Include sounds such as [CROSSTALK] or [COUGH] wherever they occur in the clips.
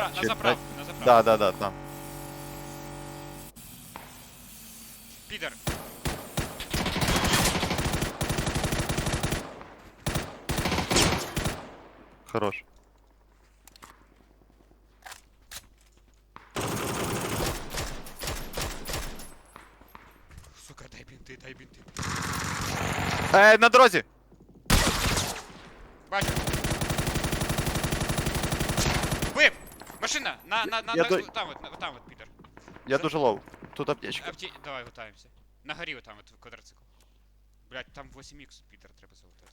На Чи- заправку, на заправку. Да, да, да, там. Підер. Хорош. Сука, дай бінти, дай бінти. Е, на дорозі! Бачу. Машина! На, на, на, Я на, до- там от, на- там от, Підер. Я За- дуже лоу. Тут аптечка. Авті... Давай готаємося. На горі там от квадроцикл. Блять, там 8х, Підер, треба залутати.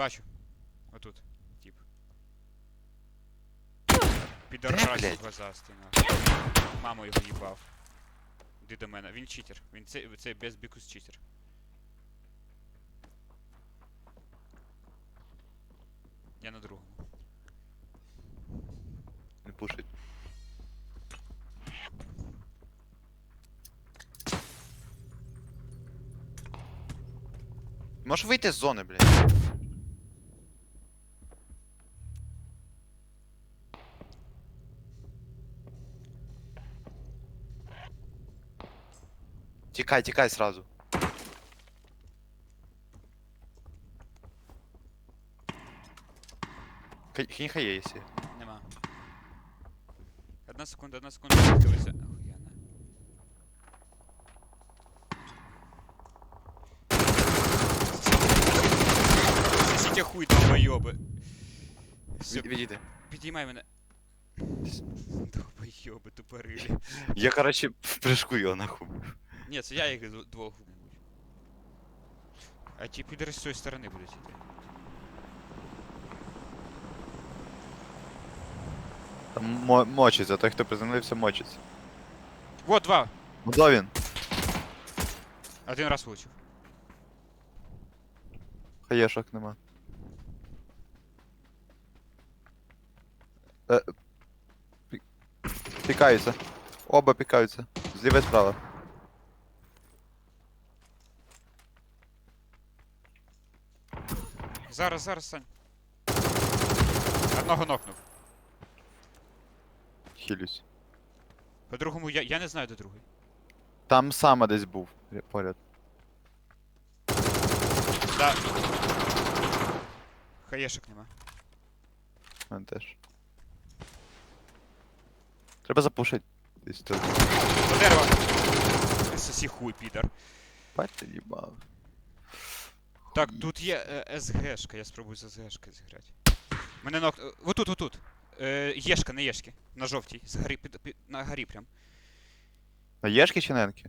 Бачу. Отут. Тип. Де, разі блядь? глазастий. Маму його їбав. Іди до мене. Він читер. Він це, це без бікус читер. Я на другому. Не пушить. Можеш вийти з зони, блядь. Тікай, тікай сразу. Хай- Хінь хай є, якщо. Нема. Одна секунда, одна секунда, дивися. Охуєнно. Сосіть хуй, долбойоби. Все, Від- Відійди. підіймай мене. Долбойоби, тупорилі. Я, короче, в [LAUGHS] прыжку його нахуй. Ні, це я їх д- двох вбив. А ті підери з цієї сторони будуть іти. Там мо- мочиться, той, хто приземлився, мочиться. Вот два! Ну де він? Один раз влучив. Хаєшок нема. Е, пі- Пікаються. Оба пікаються. Зліва і справа. Зараз, зараз, Сань. Одного нокнув. Хилюсь. По другому я, я не знаю де другий. Там саме десь був ря- поряд. Да. Хаєшок нема. У мене теж. Треба запушити. Десь тут. До дерева. Сосі хуй, підар. Бать ти їбав. Так, тут є е, СГшка, я спробую з СГшки зіграти. Мене нок... е, Отут, отут. Е, єшка, не єшки. На жовтій. З горі, під, під, на горі прям. На єшки чи ненки?